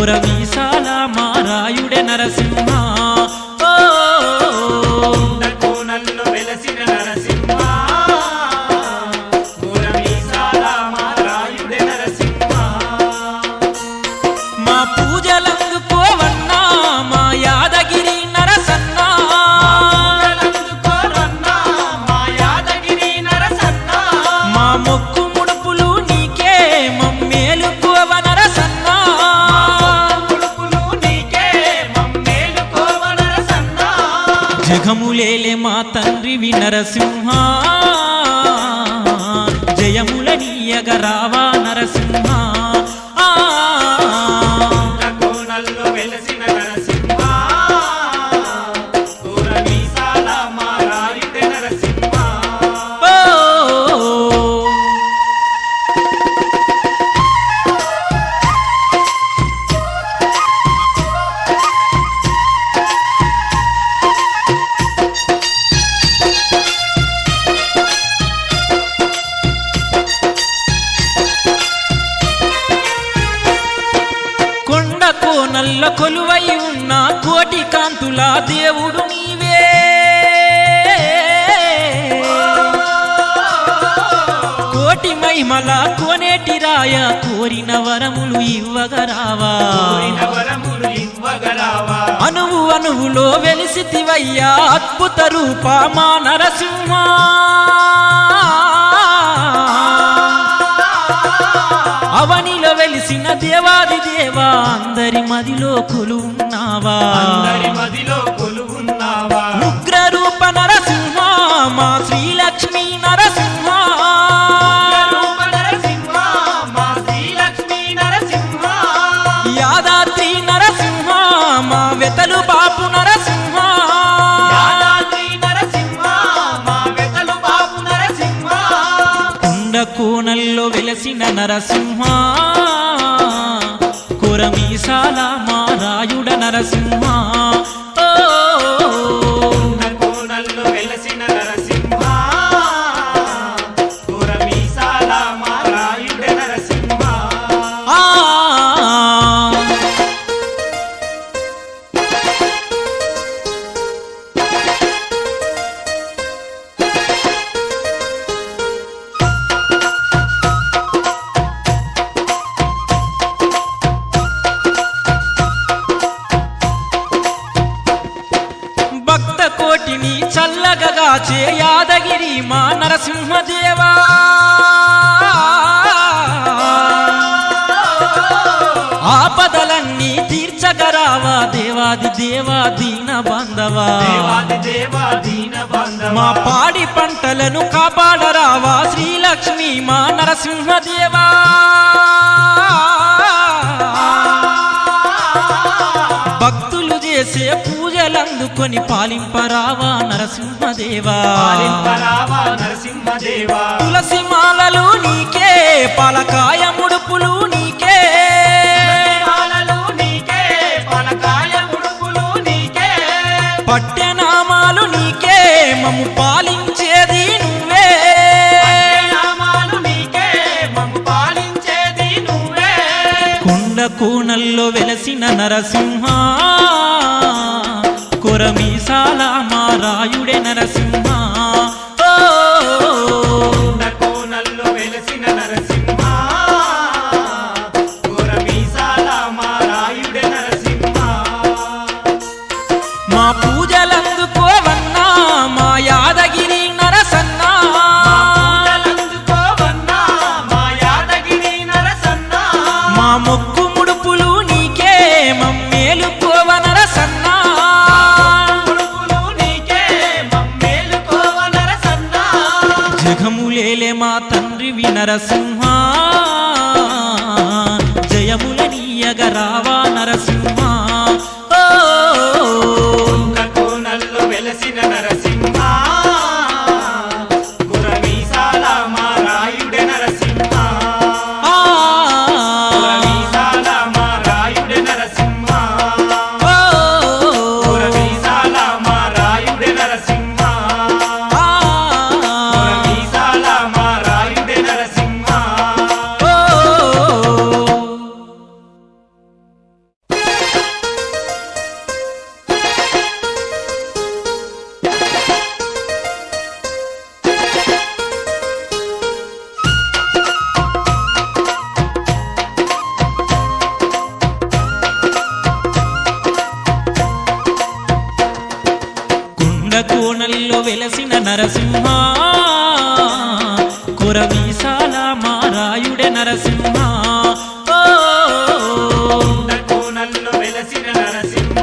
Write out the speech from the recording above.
నరసింహ మారాయుడే నరసింహ జయములేలే మా తండ్రివి నరసింహ జయముల నీయగ రావా నరసింహ. కొండ కోనల్ల కొలువై ఉన్న కోటి కాంతుల దేవుడు నీవే. కోటి మహిమల కోనేటి రాయ కోరిన వరములు ఇవ్వగరావా కోరిన వరములు ఇవ్వగరావా అనువు అనువులో వెలిసితివయ్యా అద్భుత రూప మా నరసింహ. వెలిసిన దేవాది దేవా అందరి మదిలో కొలువున్నావా? అందరి మదిలో కొలువున్నావా? ఉగ్ర రూప నరసింహ. మా శ్రీలక్ష్మి నరసింహ. యాదాద్రి నరసింహ మా వెతలు బాపు నరసింహ. కోనల్లో వెలసిన నరసింహ. మీసాల మా రాయుడ నరసింహ. చల్లగగా చే యాదగిరి మా నరసింహదేవా. ఆపదలన్నీ తీర్చగరావా దేవాది దేవా దీన బంధవా. మా పాడి పంటలను కాపాడరావా శ్రీలక్ష్మి మా నరసింహదేవా. పూజలందుకొని పాలింపరావా నరసింహదేవా? పాలింపరావా నరసింహదేవా? తులసి మాలలు నీకే పలకాయ ముడుపులు నీకే. పాలలు నీకే పలకాయ ఉడుపులు నీకే. పట్టెనామాలు నీకే పాలించేది నువ్వే. నామాలు నీకే మమ్ము పాలించేది నువ్వే. కొండ కోణల్లో వెలసిన నరసింహ. కొరమీసాల మా రాయుడే నరసింహ. మా తండ్రివి నరసింహ జయముల నీయగ రావా నరసింహ. కోనల్లో వెలసిన నరసింహ. కురవీసాల మారాయుడ నరసింహ. కోనల్లో వెలసిన నరసింహ.